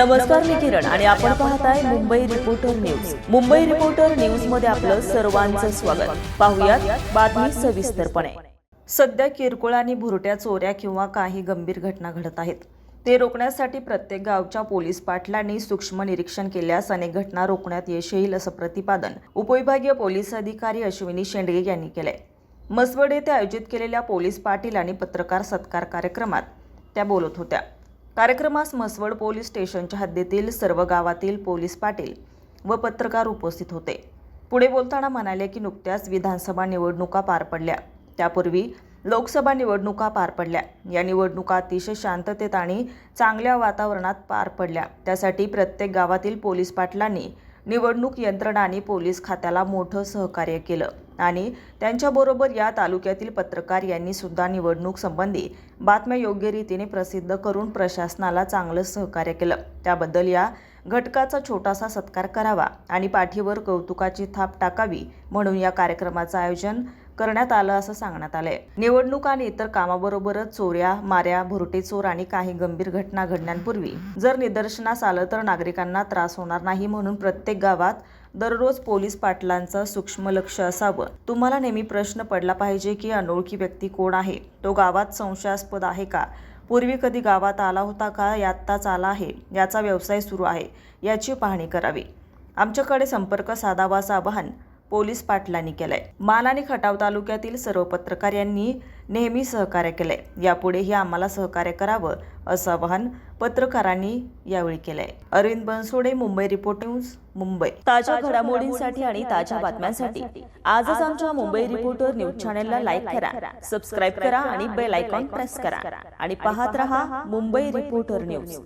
नमस्कार मी किरण. आणि आपण पाहताय Mumbai reporter news Mumbai reporter न्यूजमध्ये आपलं सर्वांचं स्वागत. पाहुयात बातमी सविस्तरपणे. सध्या किरकोळ आणि भुरट्या चोऱ्या किंवा काही गंभीर घटना घडत आहेत. ते रोखण्यासाठी प्रत्येक गावच्या पोलीस पाटलांनी सूक्ष्म निरीक्षण केल्यास अनेक घटना रोखण्यात यश येईल असं प्रतिपादन उपविभागीय पोलीस अधिकारी अश्विनी शेंडगे यांनी केलंय. मसवड येथे आयोजित केलेल्या पोलीस पाटील आणि पत्रकार सत्कार कार्यक्रमात त्या बोलत होत्या. कार्यक्रमास म्हसवड पोलीस स्टेशनच्या हद्दीतील सर्व गावातील पोलीस पाटील व पत्रकार उपस्थित होते. पुढे बोलताना म्हणाले की नुकत्याच विधानसभा निवडणुका पार पडल्या. त्यापूर्वी लोकसभा निवडणुका पार पडल्या. या निवडणुका अतिशय शांततेत आणि चांगल्या वातावरणात पार पडल्या. त्यासाठी प्रत्येक गावातील पोलीस पाटलांनी निवडणूक यंत्रणा आणि पोलीस खात्याला मोठं सहकार्य केलं. आणि त्यांच्याबरोबर या तालुक्यातील पत्रकार यांनी सुद्धा निवडणूक संबंधी बातम्या योग्य रीतीने प्रसिद्ध करून प्रशासनाला चांगलं सहकार्य केलं. त्याबद्दल या घटकाचा छोटासा सत्कार करावा आणि पाठीवर कौतुकाची थाप टाकावी म्हणून या कार्यक्रमाचं आयोजन करण्यात आलं असं सांगण्यात आलंय. निवडणूक आणि इतर कामाबरोबरच चोऱ्या माऱ्या भुरटे चोर आणि काही गंभीर घटना घडण्यापूर्वी जर निदर्शनास आलं तर नागरिकांना त्रास होणार नाही म्हणून प्रत्येक गावात दररोज पोलीस पाटलांचं सूक्ष्म लक्ष असावं. तुम्हाला नेहमी प्रश्न पडला पाहिजे की अनोळखी व्यक्ती कोण आहे? तो गावात संशयास्पद आहे का? पूर्वी कधी गावात आला होता का? यात्ताच आला आहे. याचा व्यवसाय सुरू आहे. याची पाहणी करावी. आमच्याकडे संपर्क साधावा असं आवाहन पोलीस पाटलांनी केलाय. मान आणि खटाव तालुक्यातील सर्व पत्रकार यांनी नेहमी सहकार्य केलंय. यापुढेही आम्हाला सहकार्य करावं असं आवाहन पत्रकारांनी यावेळी केलंय. Arvind Bansode Mumbai report news Mumbai. ताज्या घडामोडींसाठी आणि ताज्या बातम्यांसाठी आजच आमच्या मुंबई रिपोर्टर न्यूज चॅनेलला लाईक करा सबस्क्राईब करा आणि बेल आयकॉन प्रेस करा. आणि पाहत रहा मुंबई रिपोर्टर न्यूज.